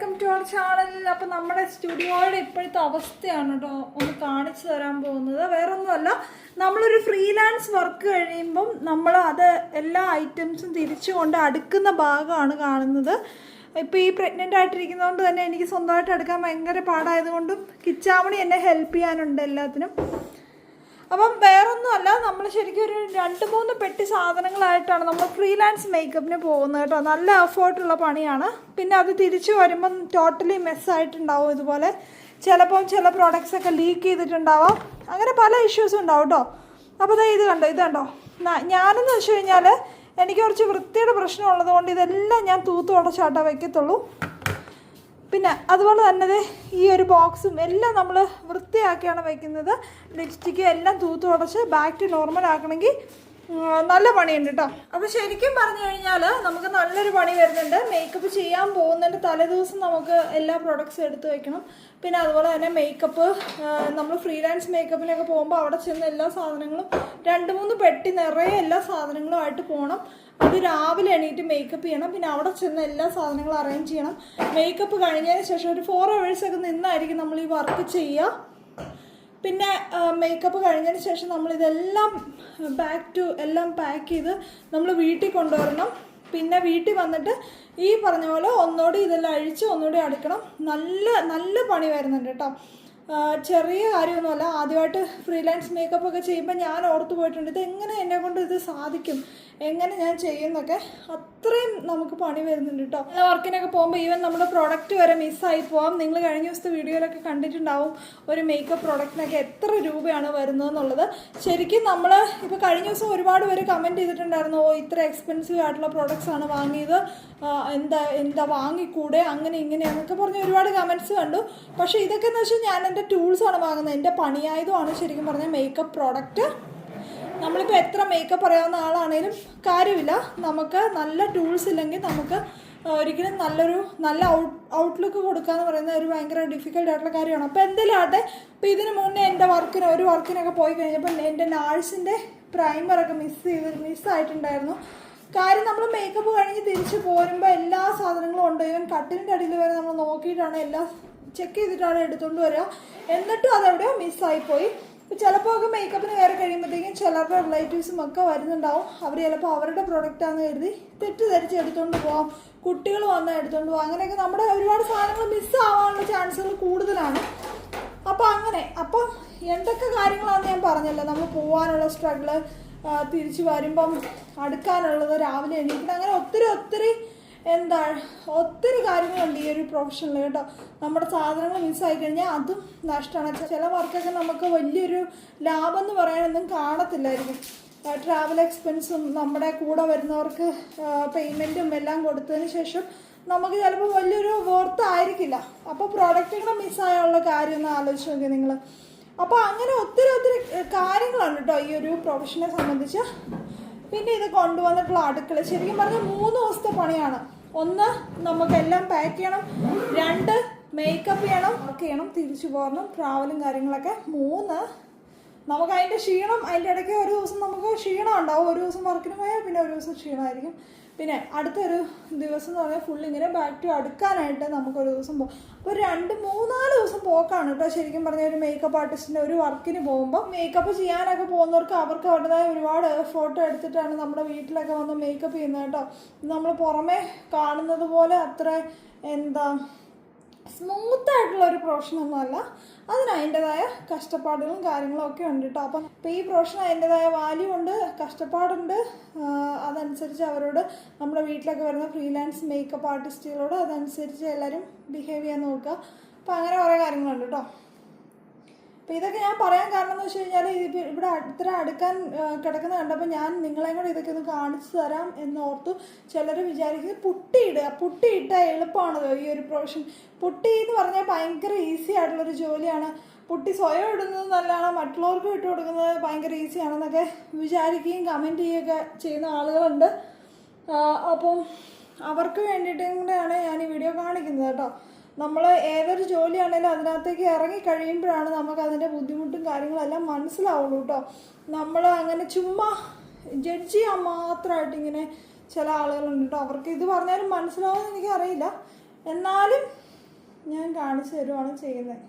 Welcome to our channel. അപ്പം നമ്മുടെ സ്റ്റുഡിയോയുടെ ഇപ്പോഴത്തെ അവസ്ഥയാണ് കേട്ടോ ഒന്ന് കാണിച്ചു തരാൻ പോകുന്നത്. വേറെ ഒന്നുമല്ല നമ്മളൊരു ഫ്രീലാൻസ് വർക്ക് കഴിയുമ്പം നമ്മൾ അത് എല്ലാ ഐറ്റംസും തിരിച്ചു കൊണ്ട് അടുക്കുന്ന ഭാഗമാണ് കാണുന്നത്. ഇപ്പോൾ ഈ പ്രഗ്നന്റ് ആയിട്ടിരിക്കുന്നതുകൊണ്ട് തന്നെ എനിക്ക് സ്വന്തമായിട്ട് അടുക്കാൻ ഭയങ്കര പാടായതുകൊണ്ടും കിച്ചാമണി എന്നെ ഹെൽപ്പ് ചെയ്യാനുണ്ട് എല്ലാത്തിനും. അപ്പം വേറൊന്നുമല്ല നമ്മൾ ശരിക്കും ഒരു രണ്ട് മൂന്ന് പെട്ടി സാധനങ്ങളായിട്ടാണ് നമ്മൾ ഫ്രീലാൻസ് മേക്കപ്പിന് പോകുന്നത് കേട്ടോ. നല്ല എഫേർട്ടുള്ള പണിയാണ്. പിന്നെ അത് തിരിച്ചു വരുമ്പം ടോട്ടലി മെസ്സായിട്ടുണ്ടാവും ഇതുപോലെ. ചിലപ്പം ചില പ്രോഡക്റ്റ്സ് ഒക്കെ ലീക്ക് ചെയ്തിട്ടുണ്ടാവാം. അങ്ങനെ പല ഇഷ്യൂസും ഉണ്ടാവും കേട്ടോ. അപ്പോൾ ദേ ഇത് കണ്ടോ ഇത് കണ്ടോ? ഞാനെന്ന് വെച്ച് കഴിഞ്ഞാൽ എനിക്ക് കുറച്ച് വൃത്തിയുടെ പ്രശ്നമുള്ളത് കൊണ്ട് ഇതെല്ലാം ഞാൻ തൂത്ത് ഉടച്ചാട്ടേ വയ്ക്കത്തുള്ളൂ പിന്നെ അതുപോലെ തന്നെ ഈ ഒരു ബോക്സും എല്ലാം നമ്മൾ വൃത്തിയാക്കിയാണ് വയ്ക്കുന്നത് ലിപ്സ്റ്റിക്ക് എല്ലാം തൂത്ത് ഉടച്ച് ബാക്ക് ടു നോർമൽ ആക്കണമെങ്കിൽ നല്ല പണിയുണ്ട് കേട്ടോ അപ്പോൾ ശരിക്കും പറഞ്ഞു കഴിഞ്ഞാൽ നമുക്ക് നല്ലൊരു പണി വരുന്നുണ്ട്. മേക്കപ്പ് ചെയ്യാൻ പോകുന്നതിന്റെ തലേദിവസം നമുക്ക് എല്ലാ പ്രൊഡക്ട്സും എടുത്ത് വെക്കണം. പിന്നെ അതുപോലെ തന്നെ മേക്കപ്പ് നമ്മൾ ഫ്രീലാൻസ് മേക്കപ്പിനൊക്കെ പോകുമ്പോൾ അവിടെ ചെന്ന് എല്ലാ സാധനങ്ങളും രണ്ട് മൂന്ന് പെട്ടി നിറയെ എല്ലാ സാധനങ്ങളും ആയിട്ട് പോകണം അത് രാവിലെ എണീറ്റ് മേക്കപ്പ് ചെയ്യണം. പിന്നെ അവിടെ ചെന്ന് എല്ലാ സാധനങ്ങളും അറേഞ്ച് ചെയ്യണം. മേക്കപ്പ് കഴിഞ്ഞതിന് ശേഷം ഒരു ഫോർ അവേഴ്സ് ഒക്കെ നിന്നായിരിക്കും നമ്മൾ ഈ വർക്ക് ചെയ്യുക. പിന്നെ മേക്കപ്പ് കഴിഞ്ഞതിന് ശേഷം നമ്മളിതെല്ലാം ബാക്ക് ടു എല്ലാം പാക്ക് ചെയ്ത് നമ്മൾ വീട്ടിൽ കൊണ്ടുവരണം. പിന്നെ വീട്ടിൽ വന്നിട്ട് ഈ പറഞ്ഞ പോലെ ഒന്നുകൂടി ഇതെല്ലാം അഴിച്ച് ഒന്നുകൂടി അടുക്കണം നല്ല നല്ല പണി വരുന്നുണ്ട് കേട്ടോ. ചെറിയ കാര്യമൊന്നുമല്ല. ആദ്യമായിട്ട് ഫ്രീലാൻസ് മേക്കപ്പ് ഒക്കെ ചെയ്യുമ്പോൾ ഞാൻ ഓർത്തു പോയിട്ടുണ്ട് ഇത് എങ്ങനെ എന്നെ കൊണ്ട് ഇത് സാധിക്കും? എങ്ങനെ ഞാൻ ചെയ്യുന്നൊക്കെ അത്രയും നമുക്ക് പണി വരുന്നുണ്ട് കേട്ടോ വർക്കിനൊക്കെ പോകുമ്പോൾ ഈവൻ നമ്മുടെ പ്രോഡക്റ്റ് വരെ മിസ്സായി പോവാം. നിങ്ങൾ കഴിഞ്ഞ ദിവസത്തെ വീഡിയോയിലൊക്കെ കണ്ടിട്ടുണ്ടാവും ഒരു മേക്കപ്പ് പ്രോഡക്റ്റിനൊക്കെ എത്ര രൂപയാണ് വരുന്നതെന്നുള്ളത്. ശരിക്കും നമ്മൾ ഇപ്പോൾ കഴിഞ്ഞ ദിവസം ഒരുപാട് പേര് കമന്റ് ചെയ്തിട്ടുണ്ടായിരുന്നു ഓ ഇത്ര എക്സ്പെൻസീവ് ആയിട്ടുള്ള പ്രോഡക്റ്റ്സ് ആണ് വാങ്ങിയത്. എന്താ എന്താ വാങ്ങിക്കൂടെ? അങ്ങനെ ഇങ്ങനെ എന്നൊക്കെ പറഞ്ഞ് ഒരുപാട് കമന്റ്സ് കണ്ടു. പക്ഷേ ഇതൊക്കെ എന്ന് വെച്ചാൽ ഞാൻ എന്റെ ടൂൾസാണ് വാങ്ങുന്നത്. എന്റെ പണിയായതുമാണ് ശരിക്കും പറഞ്ഞാൽ മേക്കപ്പ് പ്രോഡക്റ്റ് നമ്മളിപ്പോൾ എത്ര മേക്കപ്പ് അറിയാവുന്ന ആളാണേലും കാര്യമില്ല. നമുക്ക് നല്ല ടൂൾസ് ഇല്ലെങ്കിൽ നമുക്ക് ഒരിക്കലും നല്ലൊരു നല്ല ഔട്ട് ഔട്ട്ലുക്ക് കൊടുക്കുക എന്ന് പറയുന്നത് ഒരു ഭയങ്കര ഡിഫിക്കൽട്ട് ആയിട്ടുള്ള കാര്യമാണ്. അപ്പോൾ എന്തെങ്കിലും ആട്ടെ ഇപ്പോൾ ഇതിന് മുന്നേ എന്റെ വർക്കിന് ഒരു വർക്കിനൊക്കെ പോയി കഴിഞ്ഞപ്പോൾ എന്റെ നാഴ്സിന്റെ പ്രൈമറൊക്കെ മിസ് ചെയ്ത് മിസ്സായിട്ടുണ്ടായിരുന്നു കാര്യം നമ്മൾ മേക്കപ്പ് കഴിഞ്ഞ് തിരിച്ച് പോരുമ്പോൾ എല്ലാ സാധനങ്ങളും ഉണ്ട്? ഈവൻ കട്ടിലിന്റെ അടിയിൽ വരെ നമ്മൾ നോക്കിയിട്ടാണ് എല്ലാം ചെക്ക് ചെയ്തിട്ടാണ് എടുത്തുകൊണ്ട് വരിക എന്നിട്ടും അതെവിടെയോ മിസ്സായിപ്പോയി ചിലപ്പോൾ ഒക്കെ മേക്കപ്പിന് കയറി കഴിയുമ്പോഴത്തേക്കും ചിലരുടെ റിലേറ്റീവ്സും ഒക്കെ വരുന്നുണ്ടാവും. അവർ ചിലപ്പോൾ അവരുടെ പ്രൊഡക്റ്റാന്ന് കരുതി തെറ്റിദ്ധരിച്ച് എടുത്തുകൊണ്ട് പോകാം കുട്ടികൾ വന്ന് എടുത്തുകൊണ്ട് പോകാം അങ്ങനെയൊക്കെ നമ്മുടെ ഒരുപാട് സാധനങ്ങൾ മിസ്സാവാനുള്ള ചാൻസുകൾ കൂടുതലാണ്. അപ്പോൾ അങ്ങനെ. അപ്പം എന്തൊക്കെ കാര്യങ്ങളാണെന്ന് ഞാൻ പറഞ്ഞല്ലോ? നമ്മൾ പോകാനുള്ള സ്ട്രഗിൾ തിരിച്ചു വരുമ്പം അടുക്കാനുള്ളത് രാവിലെ എണീക്കണം. അങ്ങനെ ഒത്തിരി ഒത്തിരി എന്താ ഒത്തിരി കാര്യങ്ങളുണ്ട് ഈ ഒരു പ്രൊഫഷനിൽ കേട്ടോ. നമ്മുടെ സാധനങ്ങൾ മിസ്സായി കഴിഞ്ഞാൽ അതും നഷ്ടമാണ്. ചില വർക്കൊക്കെ നമുക്ക് വലിയൊരു ലാഭം എന്ന് പറയാനൊന്നും കാണത്തില്ലായിരിക്കും. ട്രാവൽ എക്സ്പെൻസും നമ്മുടെ കൂടെ വരുന്നവർക്ക് പേയ്മെന്റും എല്ലാം കൊടുത്തതിന് ശേഷം നമുക്ക് ചിലപ്പോൾ വലിയൊരു വർത്ത് ആയിരിക്കില്ല. അപ്പോൾ പ്രോഡക്റ്റുകൾ മിസ്സായുള്ള കാര്യം ഒന്ന് ആലോചിച്ച് നോക്കി നിങ്ങൾ അപ്പോൾ അങ്ങനെ ഒത്തിരി ഒത്തിരി കാര്യങ്ങളാണ് കേട്ടോ ഈ ഒരു പ്രൊഫഷനെ സംബന്ധിച്ച്. പിന്നെ ഇത് കൊണ്ടുവന്നിട്ടുള്ള അടുക്കള. ശരിക്കും പറഞ്ഞാൽ മൂന്ന് ദിവസത്തെ പണിയാണ്. ഒന്ന് നമുക്കെല്ലാം പാക്ക് ചെയ്യണം. രണ്ട് മേക്കപ്പ് ചെയ്യണം. ഒക്കെ ചെയ്യണം. തിരിച്ചു പോകണം ട്രാവലും കാര്യങ്ങളൊക്കെ. മൂന്ന് നമുക്ക് അതിന്റെ ക്ഷീണം അതിന്റെ ഇടയ്ക്ക് ഒരു ദിവസം നമുക്ക് ക്ഷീണം ഉണ്ടാവും. ഒരു ദിവസം വർക്കിന് പോയാൽ പിന്നെ ഒരു ദിവസം ക്ഷീണമായിരിക്കും. പിന്നെ അടുത്തൊരു ദിവസം എന്ന് പറഞ്ഞാൽ ഫുൾ ഇങ്ങനെ ബാക്ക് ടു അടുക്കാനായിട്ട് നമുക്കൊരു ദിവസം പോകും അപ്പോൾ ഒരു രണ്ട് മൂന്നാൽ ദിവസം പോക്കാണ് കേട്ടോ ശരിക്കും പറഞ്ഞാൽ ഒരു മേക്കപ്പ് ആർട്ടിസ്റ്റിന്റെ ഒരു വർക്കിന് പോകുമ്പോൾ മേക്കപ്പ് ചെയ്യാനൊക്കെ പോകുന്നവർക്ക് അവർക്ക് അവരുടേതായ ഒരുപാട് ഫോട്ടോ എടുത്തിട്ടാണ് നമ്മുടെ വീട്ടിലൊക്കെ വന്ന് മേക്കപ്പ് ചെയ്യുന്നത് കേട്ടോ. നമ്മൾ പുറമേ കാണുന്നത് പോലെ അത്ര എന്താ സ്മൂത്ത് ആയിട്ടുള്ള ഒരു പ്രൊഫഷൻ ഒന്നുമല്ല അതിന് അതിന്റെതായ കഷ്ടപ്പാടുകളും കാര്യങ്ങളും ഒക്കെ ഉണ്ട് കേട്ടോ അപ്പം ഇപ്പോൾ ഈ പ്രൊഫഷൻ അതിന്റെതായ വാല്യൂ ഉണ്ട് കഷ്ടപ്പാടുണ്ട്. അതനുസരിച്ച് അവരോട് നമ്മുടെ വീട്ടിലൊക്കെ വരുന്ന ഫ്രീലാൻസ് മേക്കപ്പ് ആർട്ടിസ്റ്റുകളോട് അതനുസരിച്ച് എല്ലാവരും ബിഹേവ് ചെയ്യാൻ നോക്കുക. അപ്പോൾ അങ്ങനെ കുറേ കാര്യങ്ങളുണ്ട് കേട്ടോ അപ്പോൾ ഇതൊക്കെ ഞാൻ പറയാൻ കാരണം എന്ന് വെച്ച് കഴിഞ്ഞാൽ ഇവിടെ ഇത്ര അടുക്കാൻ കിടക്കുന്ന കണ്ടപ്പോൾ ഞാൻ നിങ്ങളെയും കൂടെ ഇതൊക്കെ ഒന്ന് കാണിച്ചു തരാം എന്നോർത്തു ചിലർ വിചാരിക്കുന്നത് പുട്ടിയിടുക പുട്ടിയിട്ടാൽ എളുപ്പമാണല്ലോ ഈ ഒരു പ്രൊഫഷൻ പുട്ടി എന്ന് പറഞ്ഞാൽ ഭയങ്കര ഈസി ആയിട്ടുള്ളൊരു ജോലിയാണ്. പുട്ടി സ്വയം ഇടുന്നത് നല്ലതാണ്. മറ്റുള്ളവർക്കും ഇട്ട് കൊടുക്കുന്നത് ഭയങ്കര ഈസിയാണെന്നൊക്കെ വിചാരിക്കുകയും കമന്റ് ചെയ്യുകയൊക്കെ ചെയ്യുന്ന ആളുകളുണ്ട്. അപ്പം അവർക്ക് വേണ്ടിയിട്ടും കൂടെയാണ് ഞാൻ ഈ വീഡിയോ കാണിക്കുന്നത് കേട്ടോ. നമ്മൾ ഏതൊരു ജോലിയാണേലും അതിനകത്തേക്ക് ഇറങ്ങി കഴിയുമ്പോഴാണ് നമുക്ക് അതിന്റെ ബുദ്ധിമുട്ടും കാര്യങ്ങളെല്ലാം മനസ്സിലാവുള്ളൂ കേട്ടോ നമ്മൾ അങ്ങനെ ചുമ്മാ ജഡ്ജ് ചെയ്യാൻ മാത്രമായിട്ട് ഇങ്ങനെ ചില ആളുകളുണ്ട് കേട്ടോ അവർക്ക് ഇത് പറഞ്ഞാലും മനസ്സിലാവുമെന്ന് എനിക്കറിയില്ല. എന്നാലും ഞാൻ കാണിച്ചു തരുവാണ് ചെയ്യുന്നത്.